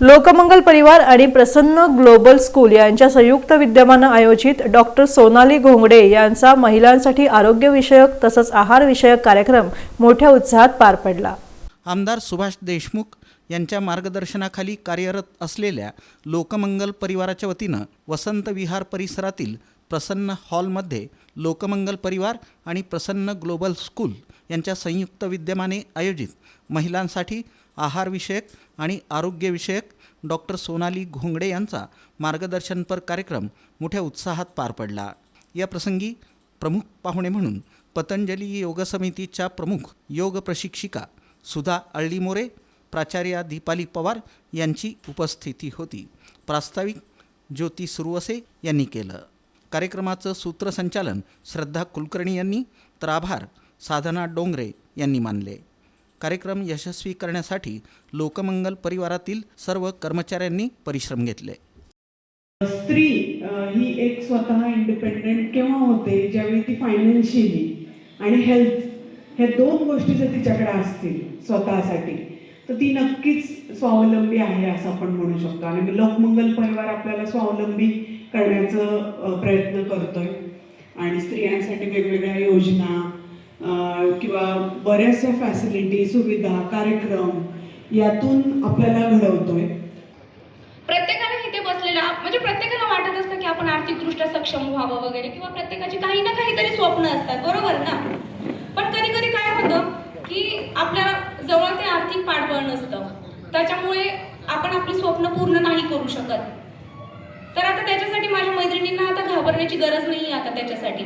लोकमंगल परिवार आणि प्रसन्न global school यांच्या संयुक्त विद्यमानं आयोजित डॉक्टर सोनाली घोंगडे यांचा महिलांसाठी आरोग्यविषयक तसंच आहारविषयक कार्यक्रम मोठ्या उत्साहात पार पडला. आमदार सुभाष देशमुख यांच्या मार्गदर्शनाखाली कार्यरत असलेल्या लोकमंगल परिवाराच्या वतीनं वसंत विहार परिसरातील प्रसन्न हॉलमध्ये लोकमंगल परिवार आणि प्रसन्न ग्लोबल स्कूल यांच्या संयुक्त विद्यमाने आयोजित महिलांसाठी आहारविषयक आणि आरोग्यविषयक डॉक्टर सोनाली घोंगडे यांचा मार्गदर्शनपर कार्यक्रम मोठ्या उत्साहात पार पडला. या प्रसंगी प्रमुख पाहुणे म्हणून पतंजली योग समितीच्या प्रमुख योग प्रशिक्षिका सुधा अळ्ळीमोरे प्राचार्या दीपाली पवार यांची उपस्थिती होती. प्रास्ताविक ज्योती सुरवसे यांनी केलं. कार्यक्रमाचं सूत्रसंचालन श्रद्धा कुलकर्णी यांनी तर आभार. साधना डोंगरे यांनी मानले. कार्यक्रम यशस्वी करण्यासाठी लोकमंगल परिवारातील सर्व कर्मचाऱ्यांनी परिश्रम घेतले. स्त्री ही एक स्वतः इंडिपेंडेंट केव्हा होते? ज्यावेळी ती फायनान्शियली आणि हेल्थ हे दोन गोष्टी जर तिच्याकडे असतील स्वतःसाठी तर ती नक्कीच स्वावलंबी आहे असं आपण म्हणू शकतो. आणि लोकमंगल परिवार आपल्याला स्वावलंबी करण्याचा प्रयत्न करतोय. आणि स्त्रियांसाठी वेगवेगळ्या योजना बऱ्याचशा फॅसिलिटी सुविधा कार्यक्रम यातून आपल्याला घडवतोय. प्रत्येकाने इथे बसलेला म्हणजे प्रत्येकाला वाटत असतं की आपण आर्थिकदृष्ट्या सक्षम व्हावं वगैरे किंवा प्रत्येकाची काही ना काहीतरी स्वप्न असतात बरोबर ना? पण कधी कधी काय होतं की आपल्या जवळ ते आर्थिक पाठबळ नसतं. त्याच्यामुळे आपण आपली स्वप्न पूर्ण नाही करू शकत. तर आता त्याच्यासाठी माझ्या मैत्रिणींना आता घाबरण्याची गरज नाही आता त्याच्यासाठी.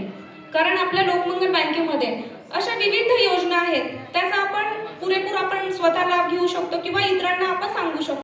कारण आपल्या लोकमंगल बँकेमध्ये अशा विविध योजना आहेत. त्याचा आपण पुरेपूर आपण स्वतः लाभ घेऊ शकतो किंवा इतरांना आपण